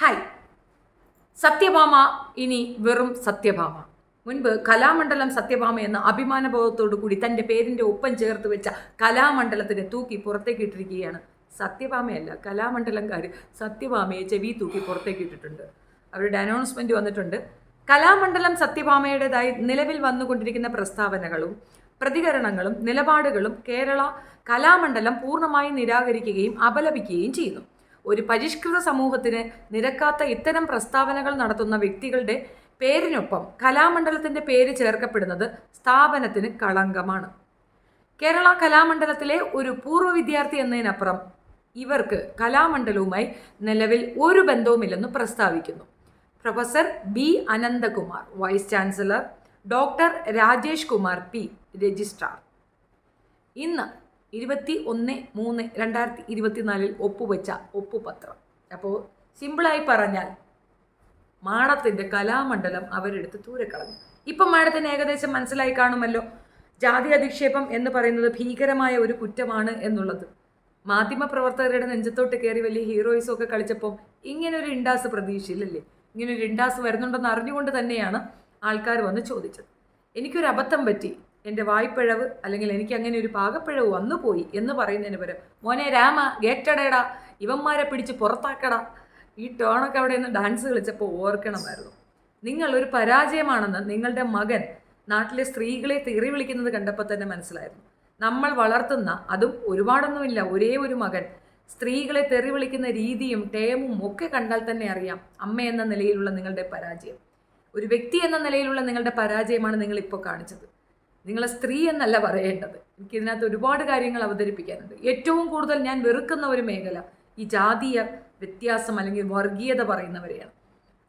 Hi Satyabhama ഇനി വെറും സത്യഭാമ. മുൻപ് കലാമണ്ഡലം സത്യഭാമ എന്ന അഭിമാനബോധത്തോടു കൂടി തന്റെ പേരിന്റെ ഒപ്പം ചേർത്ത് വെച്ച കലാമണ്ഡലത്തിനെ തൂക്കി പുറത്തേക്ക് ഇട്ടിരിക്കുകയാണ്. സത്യഭാമയല്ല കലാമണ്ഡലംകാർ സത്യഭാമയെ ചെവി തൂക്കി പുറത്തേക്ക് ഇട്ടിട്ടുണ്ട്. അവരുടെ അനൗൺസ്മെന്റ് വന്നിട്ടുണ്ട്. കലാമണ്ഡലം സത്യഭാമയുടേതായി നിലവിൽ വന്നുകൊണ്ടിരിക്കുന്ന പ്രസ്താവനകളും പ്രതികരണങ്ങളും നിലപാടുകളും കേരള കലാമണ്ഡലം പൂർണമായി നിരാകരിക്കുകയും അപലപിക്കുകയും ചെയ്യുന്നു. ഒരു പരിഷ്കൃത സമൂഹത്തിന് നിരക്കാത്ത ഇത്തരം പ്രസ്താവനകൾ നടത്തുന്ന വ്യക്തികളുടെ പേരിനൊപ്പം കലാമണ്ഡലത്തിന്റെ പേര് ചേർക്കപ്പെടുന്നത് സ്ഥാപനത്തിന് കളങ്കമാണ്. കേരള കലാമണ്ഡലത്തിലെ ഒരു പൂർവ വിദ്യാർത്ഥി എന്നതിനപ്പുറം ഇവർക്ക് കലാമണ്ഡലവുമായി നിലവിൽ ഒരു ബന്ധവുമില്ലെന്ന് പ്രസ്താവിക്കുന്നു. Professor B Ananthakumar vice chancellor doctor Rajesh Kumar P registrar. ഇന്ന് ഇരുപത്തി ഒന്ന് മൂന്ന് രണ്ടായിരത്തി ഇരുപത്തിനാലിൽ ഒപ്പുവെച്ച ഒപ്പുപത്രം. അപ്പോൾ സിമ്പിളായി പറഞ്ഞാൽ മാഡത്തിന്റെ കലാമണ്ഡലം അവരെടുത്ത് ദൂരക്കളഞ്ഞു ഇപ്പം മാഡത്തിന് ഏകദേശം മനസ്സിലായി കാണുമല്ലോ. ജാതി അധിക്ഷേപം എന്ന് പറയുന്നത് ഭീകരമായ ഒരു കുറ്റമാണ് എന്നുള്ളത്. മാധ്യമപ്രവർത്തകരുടെ നെഞ്ചത്തോട്ട് കയറി വലിയ ഹീറോയിസും ഒക്കെ കളിച്ചപ്പോൾ ഇങ്ങനെ ഒരു ഇൻഡാസ് പ്രതീക്ഷയില്ലല്ലേ? ഇങ്ങനെ ഒരു ഇൻഡാസ് വരുന്നുണ്ടെന്ന് അറിഞ്ഞുകൊണ്ട് തന്നെയാണ് ആൾക്കാർ വന്ന് ചോദിച്ചത്. എനിക്കൊരു അബദ്ധം പറ്റി. എന്റെ വായ്പിഴവ് അല്ലെങ്കിൽ എനിക്ക് അങ്ങനെ ഒരു പാകപ്പിഴവ് വന്നുപോയി എന്ന് പറയുന്നതിന് പകരം മോനെ രാമ ഗേറ്റടയടാ ഇവന്മാരെ പിടിച്ച് പുറത്താക്കടാ. ഈ ടേണൊക്കെ അവിടെ നിന്ന് ഡാൻസ് കളിച്ചപ്പോൾ ഓർക്കണമായിരുന്നു. നിങ്ങൾ ഒരു പരാജയമാണെന്ന് നിങ്ങളുടെ മകൻ നാട്ടിലെ സ്ത്രീകളെ തെറി വിളിക്കുന്നത് കണ്ടപ്പോൾ തന്നെ മനസ്സിലായിരുന്നു. നമ്മൾ വളർത്തുന്ന അതും ഒരുപാടൊന്നുമില്ല. ഒരേ ഒരു മകൻ. സ്ത്രീകളെ തെറി വിളിക്കുന്ന രീതിയും ടേമും ഒക്കെ കണ്ടാൽ തന്നെ അറിയാം അമ്മ എന്ന നിലയിലുള്ള നിങ്ങളുടെ പരാജയം. ഒരു വ്യക്തി എന്ന നിലയിലുള്ള നിങ്ങളുടെ പരാജയമാണ് നിങ്ങൾ ഇപ്പോൾ കാണിച്ചത്. നിങ്ങളെ സ്ത്രീ എന്നല്ല പറയേണ്ടത്. എനിക്കിതിനകത്ത് ഒരുപാട് കാര്യങ്ങൾ അവതരിപ്പിക്കാനുണ്ട്. ഏറ്റവും കൂടുതൽ ഞാൻ വെറുക്കുന്ന ഒരു മേഖല ഈ ജാതീയ വ്യത്യാസം അല്ലെങ്കിൽ വർഗീയത പറയുന്നവരെയാണ്.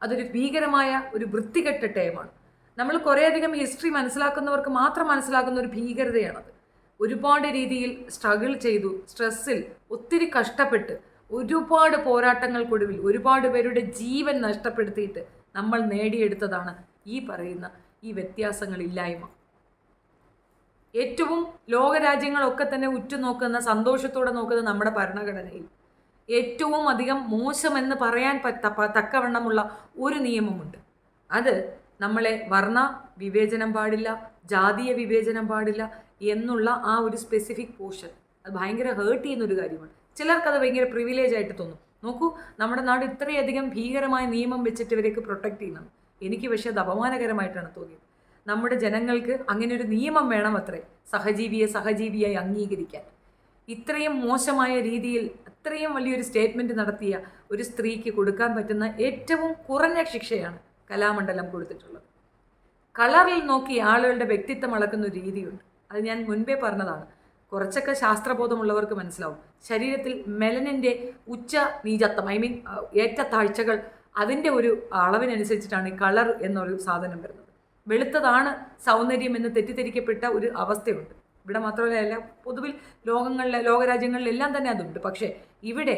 അതൊരു ഭീകരമായ ഒരു വൃത്തികെട്ട ടൈമാണ്. നമ്മൾ കുറേയധികം ഹിസ്റ്ററി മനസ്സിലാക്കുന്നവർക്ക് മാത്രം മനസ്സിലാക്കുന്ന ഒരു ഭീകരതയാണത്. ഒരുപാട് രീതിയിൽ സ്ട്രഗിൾ ചെയ്തു സ്ട്രെസ്സിൽ ഒത്തിരി കഷ്ടപ്പെട്ട് ഒരുപാട് പോരാട്ടങ്ങൾക്കൊടുവിൽ ഒരുപാട് പേരുടെ ജീവൻ നഷ്ടപ്പെടുത്തിയിട്ട് നമ്മൾ നേടിയെടുത്തതാണ് ഈ പറയുന്ന ഈ വ്യത്യാസങ്ങളില്ലായ്മ. ഏറ്റവും ലോകരാജ്യങ്ങളൊക്കെ തന്നെ ഉറ്റുനോക്കുന്ന സന്തോഷത്തോടെ നോക്കുന്ന നമ്മുടെ ഭരണഘടനയിൽ ഏറ്റവും അധികം മോശമെന്ന് പറയാൻ തക്കവണ്ണമുള്ള ഒരു നിയമമുണ്ട്. അത് നമ്മളെ വർണ വിവേചനം പാടില്ല ജാതീയ വിവേചനം പാടില്ല എന്നുള്ള ആ ഒരു സ്പെസിഫിക് പോർഷൻ അത് ഭയങ്കര ഹേർട്ട് ചെയ്യുന്ന ഒരു കാര്യമാണ് ചിലർക്കത് ഭയങ്കര പ്രിവിലേജ് ആയിട്ട് തോന്നും. നോക്കൂ നമ്മുടെ നാട് ഇത്രയധികം ഭീകരമായ നിയമം വെച്ചിട്ട് ഇവരേക്ക് പ്രൊട്ടക്ട് ചെയ്യുന്നത്. എനിക്ക് പക്ഷേ അത് അപമാനകരമായിട്ടാണ് തോന്നിയത്. നമ്മുടെ ജനങ്ങൾക്ക് അങ്ങനെ ഒരു നിയമം വേണം അത്രേ സഹജീവിയെ സഹജീവിയായി അംഗീകരിക്കാൻ. ഇത്രയും മോശമായ രീതിയിൽ അത്രയും വലിയൊരു സ്റ്റേറ്റ്മെന്റ് നടത്തിയ ഒരു സ്ത്രീക്ക് കൊടുക്കാൻ പറ്റുന്ന ഏറ്റവും കുറഞ്ഞ ശിക്ഷയാണ് കലാമണ്ഡലം കൊടുത്തിട്ടുള്ളത്. കളറിൽ നോക്കി ആളുകളുടെ വ്യക്തിത്വം അളക്കുന്ന ഒരു രീതിയുണ്ട്. അത് ഞാൻ മുൻപേ പറഞ്ഞതാണ്. കുറച്ചൊക്കെ ശാസ്ത്രബോധമുള്ളവർക്ക് മനസ്സിലാവും. ശരീരത്തിൽ മെലനിന്റെ ഉച്ച നീചത്വം ഐ മീൻ ഏറ്റ താഴ്ചകൾ അതിന്റെ ഒരു അളവിനനുസരിച്ചിട്ടാണ് ഈ കളർ എന്നൊരു സാധനം വരുന്നത്. വെളുത്തതാണ് സൗന്ദര്യം എന്ന് തെറ്റിദ്ധരിക്കപ്പെട്ട ഒരു അവസ്ഥയുണ്ട്. ഇവിടെ മാത്രമല്ല പൊതുവിൽ ലോകങ്ങളിലെ ലോകരാജ്യങ്ങളിലെല്ലാം തന്നെ അതുണ്ട്. പക്ഷേ ഇവിടെ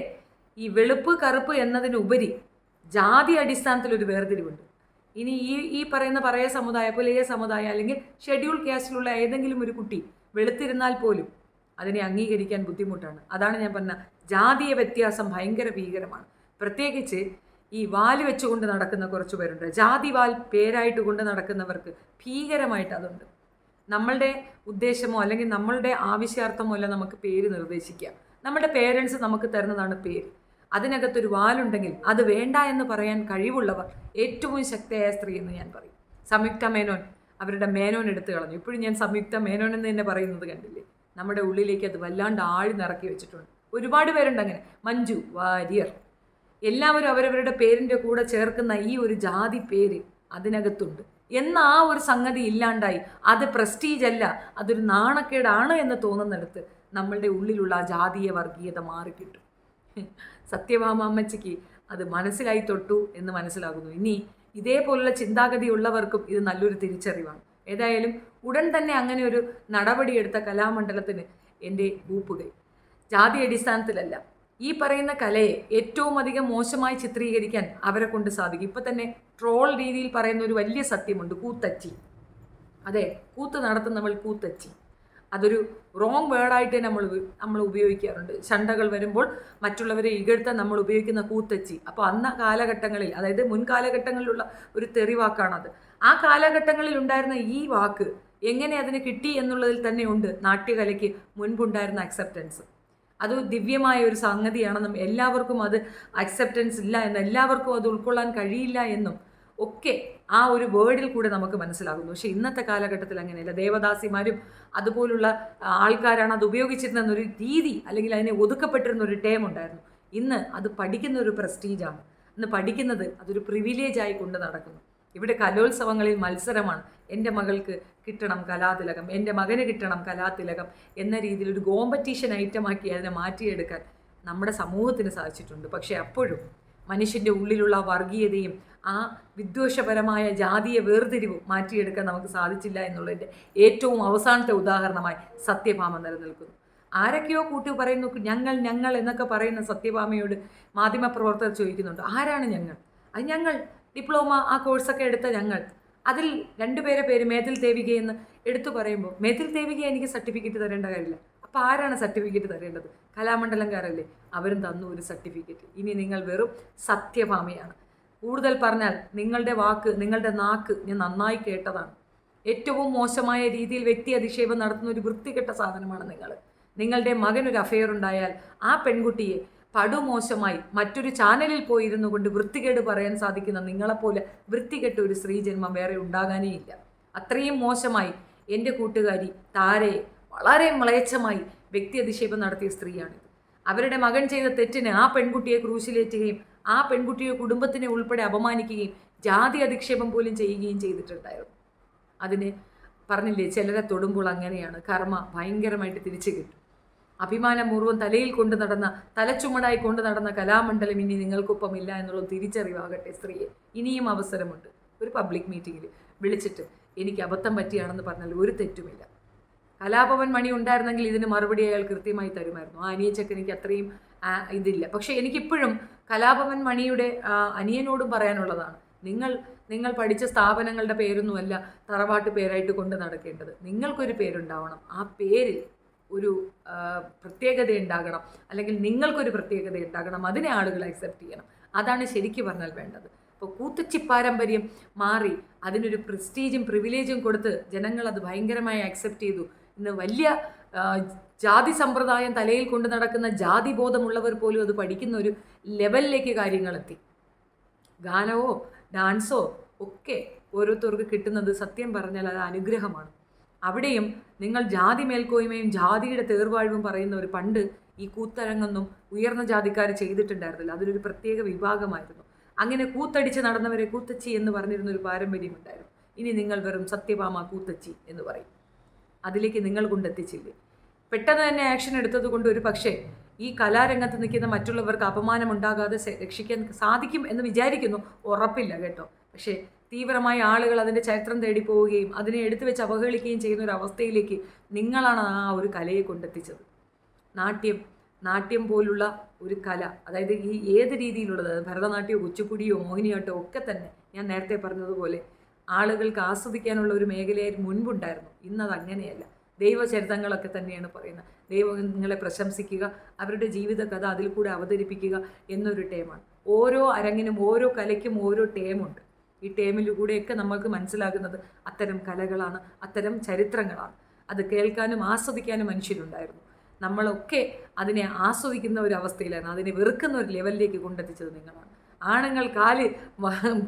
ഈ വെളുപ്പ് കറുപ്പ് എന്നതിനുപരി ജാതി അടിസ്ഥാനത്തിൽ ഒരു വേർതിരിവുണ്ട്. ഇനി ഈ ഈ പറയുന്ന പറയ സമുദായ പുലയ സമുദായം അല്ലെങ്കിൽ ഷെഡ്യൂൾ കാസ്റ്റിലുള്ള ഏതെങ്കിലും ഒരു കുട്ടി വെളുത്തിരുന്നാൽ പോലും അതിനെ അംഗീകരിക്കാൻ ബുദ്ധിമുട്ടാണ്. അതാണ് ഞാൻ പറഞ്ഞ ജാതീയ വ്യത്യാസം ഭയങ്കര ഭീകരമാണ്. പ്രത്യേകിച്ച് ഈ വാൽ വെച്ചുകൊണ്ട് നടക്കുന്ന കുറച്ച് പേരുണ്ട്. ജാതി വാൽ പേരായിട്ട് കൊണ്ട് നടക്കുന്നവർക്ക് ഭീകരമായിട്ട് അതുണ്ട്. നമ്മളുടെ ഉദ്ദേശമോ അല്ലെങ്കിൽ നമ്മളുടെ ആവശ്യാർത്ഥമോ അല്ല നമുക്ക് പേര് നിർദ്ദേശിക്കുക. നമ്മുടെ പേരൻസ് നമുക്ക് തരുന്നതാണ് പേര്. അതിനകത്തൊരു വാലുണ്ടെങ്കിൽ അത് വേണ്ട എന്ന് പറയാൻ കഴിവുള്ളവർ ഏറ്റവും ശക്തിയായ സ്ത്രീ എന്ന് ഞാൻ പറയും. സംയുക്ത മേനോൻ അവരുടെ മേനോൻ എടുത്തു കളഞ്ഞു. ഇപ്പോഴും ഞാൻ സംയുക്ത മേനോൻ എന്ന് തന്നെ പറയുന്നത് കണ്ടില്ലേ? നമ്മുടെ ഉള്ളിലേക്ക് അത് വല്ലാണ്ട് ആഴി നിറക്കി വെച്ചിട്ടുണ്ട്. ഒരുപാട് പേരുണ്ട് അങ്ങനെ. മഞ്ജു വാര്യർ എല്ലാവരും അവരവരുടെ പേരിന്റെ കൂടെ ചേർക്കുന്ന ഈ ഒരു ജാതി പേര് അതിനകത്തുണ്ട്. എന്ന ആ ഒരു സംഗതി ഇല്ലാണ്ടായി. അത് പ്രസ്റ്റീജ് അല്ല അതൊരു നാണക്കേടാണ് എന്ന് തോന്നുന്നിടത്ത് നമ്മളുടെ ഉള്ളിലുള്ള ആ ജാതീയ വർഗീയത മാറിക്കിട്ടും. സത്യഭാമ അമ്മച്ചിക്ക് അത് മനസ്സിലായി തൊട്ടു എന്ന് മനസ്സിലാകുന്നു. ഇനി ഇതേപോലുള്ള ചിന്താഗതി ഉള്ളവർക്കും ഇത് നല്ലൊരു തിരിച്ചറിവാണ്. ഏതായാലും ഉടൻ തന്നെ അങ്ങനെ ഒരു നടപടിയെടുത്ത കലാമണ്ഡലത്തിന് എന്റെ കൂപ്പുകൈ ജാതി അടിസ്ഥാനത്തിലല്ല ഈ പറയുന്ന കലയെ ഏറ്റവും അധികം മോശമായി ചിത്രീകരിക്കാൻ അവരെ കൊണ്ട് സാധിക്കും. ഇപ്പം തന്നെ ട്രോൾ രീതിയിൽ പറയുന്ന ഒരു വലിയ സത്യമുണ്ട് കൂത്തച്ചി. അതെ കൂത്ത് നടത്തുന്നവൾ കൂത്തച്ചി. അതൊരു റോങ് വേർഡായിട്ട് നമ്മൾ നമ്മൾ ഉപയോഗിക്കാറുണ്ട്. ചണ്ടകൾ വരുമ്പോൾ മറ്റുള്ളവരെ ഇകഴ്ത്താൻ നമ്മൾ ഉപയോഗിക്കുന്ന കൂത്തച്ചി. അപ്പോൾ അന്ന കാലഘട്ടങ്ങളിൽ അതായത് മുൻകാലഘട്ടങ്ങളിലുള്ള ഒരു തെറിവാക്കാണത്. ആ കാലഘട്ടങ്ങളിൽ ഉണ്ടായിരുന്ന ഈ വാക്ക് എങ്ങനെ അതിന് കിട്ടി എന്നുള്ളതിൽ തന്നെയുണ്ട് നാട്യകലയ്ക്ക് മുൻപുണ്ടായിരുന്ന അക്സെപ്റ്റൻസ് അത് ദിവ്യമായ ഒരു സംഗതിയാണെന്നും എല്ലാവർക്കും അത് അക്സെപ്റ്റൻസ് ഇല്ല എന്നും എല്ലാവർക്കും അത് ഉൾക്കൊള്ളാൻ കഴിയില്ല എന്നും ഒക്കെ ആ ഒരു വേർഡിൽ കൂടെ നമുക്ക് മനസ്സിലാകുന്നു. പക്ഷേ ഇന്നത്തെ കാലഘട്ടത്തിൽ അങ്ങനെയല്ല. ദേവദാസിമാരും അതുപോലുള്ള ആൾക്കാരാണ് അത് ഉപയോഗിച്ചിരുന്ന ഒരു രീതി അല്ലെങ്കിൽ അതിനെ ഒതുക്കപ്പെട്ടിരുന്ന ഒരു ടേം ഉണ്ടായിരുന്നു. ഇന്ന് അത് പഠിക്കുന്ന ഒരു പ്രസ്റ്റീജാണ് ഇന്ന് പഠിക്കുന്നത് അതൊരു പ്രിവിലേജായി കൊണ്ട് നടക്കുന്നു. ഇവിടെ കലോത്സവങ്ങളിൽ മത്സരമാണ്. എന്റെ മകൾക്ക് കിട്ടണം കലാതിലകം എന്റെ മകന് കിട്ടണം കലാതിലകം എന്ന രീതിയിൽ ഒരു കോമ്പറ്റീഷൻ ഐറ്റമാക്കി അതിനെ മാറ്റിയെടുക്കാൻ നമ്മുടെ സമൂഹത്തിന് സാധിച്ചിട്ടുണ്ട്. പക്ഷേ അപ്പോഴും മനുഷ്യന്റെ ഉള്ളിലുള്ള വർഗീയതയും ആ വിദ്വേഷപരമായ ജാതീയ വേർതിരിവും മാറ്റിയെടുക്കാൻ നമുക്ക് സാധിച്ചില്ല എന്നുള്ളതിന്റെ ഏറ്റവും അവസാനത്തെ ഉദാഹരണമായി സത്യഭാമ നിലനിൽക്കുന്നു. ആരൊക്കെയോ കൂട്ടി പറയുന്നു ഞങ്ങൾ ഞങ്ങൾ എന്നൊക്കെ പറയുന്ന സത്യഭാമയോട് മാധ്യമപ്രവർത്തകർ ചോദിക്കുന്നുണ്ട് ആരാണ് ഞങ്ങൾ? അത് ഞങ്ങൾ ഡിപ്ലോമ ആ കോഴ്സൊക്കെ എടുത്ത ഞങ്ങൾ. അതിൽ രണ്ടുപേരെ പേര് മേതിൽ ദേവിക എന്ന് എടുത്തു പറയുമ്പോൾ മേതിൽ ദേവിക എനിക്ക് സർട്ടിഫിക്കറ്റ് തരേണ്ട കാര്യമില്ല. അപ്പോൾ ആരാണ് സർട്ടിഫിക്കറ്റ് തരേണ്ടത്? കലാമണ്ഡലംകാരല്ലേ? അവരും തന്നു ഒരു സർട്ടിഫിക്കറ്റ് ഇനി നിങ്ങൾ വെറും സത്യഭാമയാണ്. കൂടുതൽ പറഞ്ഞാൽ നിങ്ങളുടെ വാക്ക് നിങ്ങളുടെ നാക്ക് ഞാൻ നന്നായി കേട്ടതാണ്. ഏറ്റവും മോശമായ രീതിയിൽ വ്യക്തി അധിക്ഷേപം നടത്തുന്ന ഒരു വൃത്തികെട്ട സാധനമാണ് നിങ്ങൾ. നിങ്ങളുടെ മകനൊരു അഫെയർ ഉണ്ടായാൽ ആ പെൺകുട്ടിയെ പടുമോശമായി മറ്റൊരു ചാനലിൽ പോയിരുന്നു കൊണ്ട് വൃത്തികേട് പറയാൻ സാധിക്കുന്ന നിങ്ങളെപ്പോലെ വൃത്തികെട്ട ഒരു സ്ത്രീജന്മം വേറെ ഉണ്ടാകാനേ ഇല്ല. അത്രയും മോശമായി എന്റെ കൂട്ടുകാരി താരയെ വളരെ മ്ലേച്ഛമായി വ്യക്തി അധിക്ഷേപം നടത്തിയ സ്ത്രീയാണിത്. അവരുടെ മകൻ ചെയ്ത തെറ്റിന് ആ പെൺകുട്ടിയെ ക്രൂശിലേറ്റുകയും ആ പെൺകുട്ടിയെ കുടുംബത്തിനെ ഉൾപ്പെടെ അപമാനിക്കുകയും ജാതി അധിക്ഷേപം പോലും ചെയ്യുകയും ചെയ്തിട്ടുണ്ടായിരുന്നു. അതിന് പറഞ്ഞില്ലേ ചിലരെ തൊടുമ്പോൾ അങ്ങനെയാണ്. കർമ്മ ഭയങ്കരമായിട്ട് തിരിച്ചു കിട്ടും. അഭിമാനപൂർവം തലയിൽ കൊണ്ടു നടന്ന തലച്ചുമടായി കൊണ്ടു നടന്ന കലാമണ്ഡലം ഇനി നിങ്ങൾക്കൊപ്പം ഇല്ല എന്നുള്ള തിരിച്ചറിവാകട്ടെ സ്ത്രീയെ. ഇനിയും അവസരമുണ്ട്. ഒരു പബ്ലിക് മീറ്റിങ്ങിൽ വിളിച്ചിട്ട് എനിക്ക് അബദ്ധം പറ്റിയാണെന്ന് പറഞ്ഞാൽ ഒരു തെറ്റുമില്ല. കലാഭവൻ മണി ഉണ്ടായിരുന്നെങ്കിൽ ഇതിന് മറുപടി അയാൾ കൃത്യമായി തരുമായിരുന്നു. ആ അനിയച്ചക്ക് എനിക്ക് അത്രയും ഇതില്ല. പക്ഷേ എനിക്കിപ്പോഴും കലാഭവൻ മണിയുടെ അനിയനോടും പറയാനുള്ളതാണ്. നിങ്ങൾ നിങ്ങൾ പഠിച്ച സ്ഥാപനങ്ങളുടെ പേരൊന്നുമല്ല തറവാട്ട് പേരായിട്ട് കൊണ്ട് നടക്കേണ്ടത്. നിങ്ങൾക്കൊരു പേരുണ്ടാവണം. ആ പേരിൽ ഒരു പ്രത്യേകത ഉണ്ടാകണം അല്ലെങ്കിൽ നിങ്ങൾക്കൊരു പ്രത്യേകത ഉണ്ടാകണം അതിനെ ആളുകൾ അക്സെപ്റ്റ് ചെയ്യണം. അതാണ് ശരിക്കും പറഞ്ഞാൽ വേണ്ടത്. ഇപ്പോൾ കൂത്തച്ചി പാരമ്പര്യം മാറി അതിനൊരു പ്രസ്റ്റീജും പ്രിവിലേജും കൊടുത്ത് ജനങ്ങൾ അത് ഭയങ്കരമായി അക്സെപ്റ്റ് ചെയ്തു. ഇന്ന് വലിയ ജാതി സമ്പ്രദായം തലയിൽ കൊണ്ട് നടക്കുന്ന ജാതി ബോധമുള്ളവർ പോലും അത് പഠിക്കുന്ന ഒരു ലെവലിലേക്ക് കാര്യങ്ങളെത്തി ഗാനമോ ഡാൻസോ ഒക്കെ ഓരോരുത്തർക്ക് കിട്ടുന്നത് സത്യം പറഞ്ഞാൽ അത് അനുഗ്രഹമാണ്. അവിടെയും നിങ്ങൾ ജാതി മേൽക്കോയ്മയും ജാതിയുടെ തേർവാഴ്വും ഒരു പണ്ട് ഈ കൂത്തരങ്ങൊന്നും ഉയർന്ന ജാതിക്കാർ ചെയ്തിട്ടുണ്ടായിരുന്നില്ല. അതിലൊരു പ്രത്യേക വിഭാഗമായിരുന്നു. അങ്ങനെ കൂത്തടിച്ച് നടന്നവരെ കൂത്തച്ചി എന്ന് പറഞ്ഞിരുന്ന ഒരു പാരമ്പര്യമുണ്ടായിരുന്നു ഇനി നിങ്ങൾ വെറും സത്യഭാമ കൂത്തച്ചി എന്ന് പറയും. അതിലേക്ക് നിങ്ങൾ കൊണ്ടെത്തിച്ചില്ലേ? പെട്ടെന്ന് തന്നെ ആക്ഷൻ എടുത്തത് കൊണ്ട് ഒരു പക്ഷേ ഈ കലാരംഗത്ത് നിൽക്കുന്ന മറ്റുള്ളവർക്ക് അപമാനമുണ്ടാകാതെ രക്ഷിക്കാൻ സാധിക്കും എന്ന് വിചാരിക്കുന്നു. ഉറപ്പില്ല കേട്ടോ. പക്ഷേ തീവ്രമായ ആളുകൾ അതിന്റെ ചരിത്രം തേടി പോവുകയും അതിനെ എടുത്തു വെച്ച് അവഹേളിക്കുകയും ചെയ്യുന്ന ഒരു അവസ്ഥയിലേക്ക് നിങ്ങളാണ് ആ ഒരു കലയെ കൊണ്ടെത്തിച്ചത്. നാട്യം നാട്യം പോലുള്ള ഒരു കല അതായത് ഈ ഏത് രീതിയിലുള്ളത് ഭരതനാട്യമോ കുച്ചിപ്പുടിയോ മോഹിനിയാട്ടോ ഒക്കെ തന്നെ ഞാൻ നേരത്തെ പറഞ്ഞതുപോലെ ആളുകൾക്ക് ആസ്വദിക്കാനുള്ള ഒരു മേഖലയായി മുൻപുണ്ടായിരുന്നു. ഇന്നത് അങ്ങനെയല്ല. ദൈവചരിതങ്ങളൊക്കെ തന്നെയാണ് പറയുന്നത്. ദൈവങ്ങളെ പ്രശംസിക്കുക അവരുടെ ജീവിത കഥ അതിൽ കൂടെ അവതരിപ്പിക്കുക എന്നൊരു ടേമാണ്. ഓരോ അരങ്ങിനും ഓരോ കലയ്ക്കും ഓരോ ടേമുണ്ട്. ഈ ടേമിലൂടെയൊക്കെ നമ്മൾക്ക് മനസ്സിലാകുന്നത് അത്തരം കലകളാണ് അത്തരം ചരിത്രങ്ങളാണ്. അത് കേൾക്കാനും ആസ്വദിക്കാനും മനുഷ്യരുണ്ടായിരുന്നു. നമ്മളൊക്കെ അതിനെ ആസ്വദിക്കുന്ന ഒരു അവസ്ഥയിലാണ് അതിനെ വെറുക്കുന്ന ഒരു ലെവലിലേക്ക് കൊണ്ടെത്തിച്ചത് നിങ്ങളാണ്. ആണുങ്ങൾ കാൽ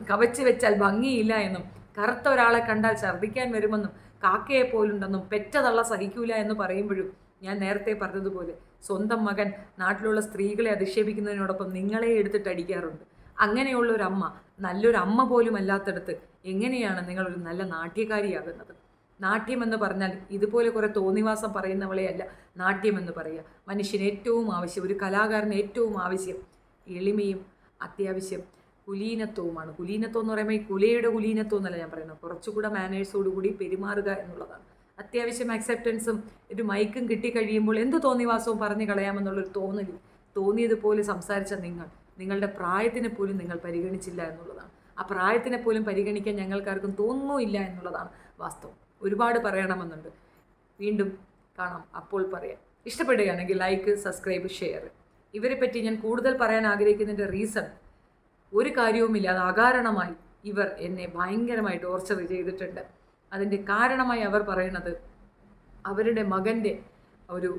കവച്ച് വെച്ചാൽ ഭംഗിയില്ല എന്നും കറുത്ത ഒരാളെ കണ്ടാൽ ഛർദ്ദിക്കാൻ വരുമെന്നും കാക്കയെ പോലുണ്ടെന്നും പെറ്റതള്ള സഹിക്കൂല എന്ന് പറയുമ്പോഴും ഞാൻ നേരത്തെ പറഞ്ഞതുപോലെ സ്വന്തം മകൻ നാട്ടിലുള്ള സ്ത്രീകളെ അധിക്ഷേപിക്കുന്നതിനോടൊപ്പം നിങ്ങളെ എടുത്തിട്ട് അടിക്കാറുണ്ട് അങ്ങനെയുള്ള ഒരു അമ്മ നല്ലൊരു അമ്മ പോലും അല്ലാത്തടത്ത് എങ്ങനെയാണ് നിങ്ങളൊരു നല്ല നാട്യകാരിയാകുന്നത്? നാട്യമെന്ന് പറഞ്ഞാൽ ഇതുപോലെ കുറേ തോന്നിവാസം പറയുന്നവളെയല്ല നാട്യം എന്ന് പറയുക മനുഷ്യന് ഏറ്റവും ആവശ്യം ഒരു കലാകാരന് ഏറ്റവും ആവശ്യം എളിമയും അത്യാവശ്യം കുലീനത്വവുമാണ്. കുലീനത്വം എന്ന് പറയുമ്പോൾ ഈ കുലയുടെ കുലീനത്വം എന്നല്ല ഞാൻ പറയുന്നത്. കുറച്ചുകൂടെ മാനേഴ്സോടുകൂടി പെരുമാറുക എന്നുള്ളതാണ്. അത്യാവശ്യം അക്സെപ്റ്റൻസും ഒരു മൈക്കും കിട്ടിക്കഴിയുമ്പോൾ എന്ത് തോന്നിവാസവും പറഞ്ഞു കളയാമെന്നുള്ളൊരു തോന്നൽ തോന്നിയതുപോലെ സംസാരിച്ച നിങ്ങൾ നിങ്ങളുടെ പ്രായത്തിനെ പോലും നിങ്ങൾ പരിഗണിച്ചില്ല എന്നുള്ളതാണ്. ആ പ്രായത്തിനെ പോലും പരിഗണിക്കാൻ ഞങ്ങൾക്കാർക്കും തോന്നുന്നില്ല എന്നുള്ളതാണ് വാസ്തവം. ഒരുപാട് പറയണമെന്നുണ്ട്. വീണ്ടും കാണാം. അപ്പോൾ പറയാം. ഇഷ്ടപ്പെടുകയാണെങ്കിൽ ലൈക്ക് സബ്സ്ക്രൈബ് ഷെയർ ഇവരെ പറ്റി ഞാൻ കൂടുതൽ പറയാൻ ആഗ്രഹിക്കുന്നതിന്റെ റീസൺ ഒരു കാര്യവുമില്ല അത് അകാരണമായി ഇവർ എന്നെ ഭയങ്കരമായി ടോർച്ചർ ചെയ്തിട്ടുണ്ട്. അതിന്റെ കാരണമായി അവർ പറയുന്നത് അവരുടെ മകന്റെ ഒരു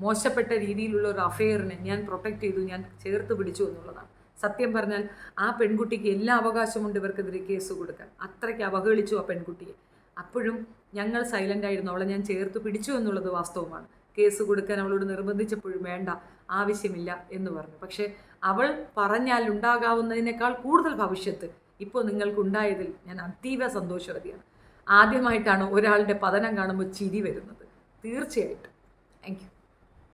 മോശപ്പെട്ട രീതിയിലുള്ള ഒരു അഫെയറിനെ ഞാൻ പ്രൊട്ടക്റ്റ് ചെയ്തു ഞാൻ ചേർത്ത് പിടിച്ചു എന്നുള്ളതാണ്. സത്യം പറഞ്ഞാൽ ആ പെൺകുട്ടിക്ക് എല്ലാ അവകാശമുണ്ട് ഇവർക്കെതിരെ കേസ് കൊടുക്കാൻ. അത്രയ്ക്ക് അവഹേളിച്ചു ആ പെൺകുട്ടിയെ. അപ്പോഴും ഞങ്ങൾ സൈലന്റ് ആയിരുന്നു. അവളെ ഞാൻ ചേർത്ത് പിടിച്ചു എന്നുള്ളത് വാസ്തവമാണ്. കേസ് കൊടുക്കാൻ അവളോട് നിർബന്ധിച്ചപ്പോഴും വേണ്ട ആവശ്യമില്ല എന്ന് പറഞ്ഞു. പക്ഷേ അവൾ പറഞ്ഞാൽ ഉണ്ടാകാവുന്നതിനേക്കാൾ കൂടുതൽ ഭവിഷ്യത്ത് ഇപ്പോൾ നിങ്ങൾക്കുണ്ടായതിൽ ഞാൻ അതീവ സന്തോഷവതിയാണ്. ആദ്യമായിട്ടാണ് ഒരാളുടെ പതനം കാണുമ്പോൾ ചിരി വരുന്നത്. തീർച്ചയായിട്ടും. Thank you.